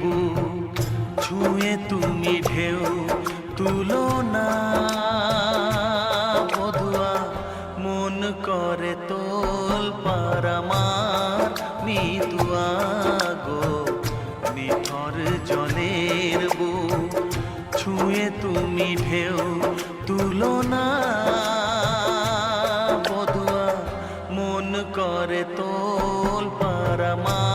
বুক, ছুঁয়ে তুমি ঢেউ তুলো না। বধুয়া, মন করে তোল পারামার নিতুয়া গো। নিথর জলের বুক, ছুঁয়ে তুমি ঢেউ তুলো না। বধুয়া, মন করে তোল পারামার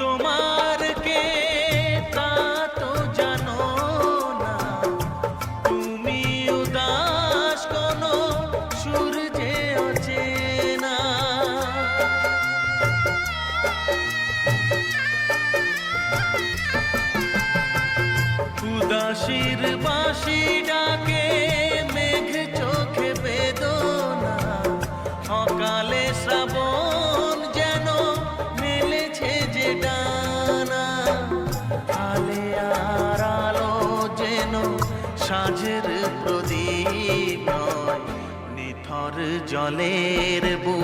তোমার কে, তা তো জানো না। তুমি উদাস কোনো সূর্যে অচেনা। উদাসীর বাঁশি ডাকে, মেঘ চোখে বেদনা। অকালে শ্রাবণ সাঁঝের প্রদীপ নিথর জলের বু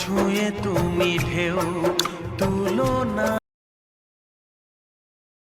ছুঁয়ে তুমি ঢেউ তুলো না।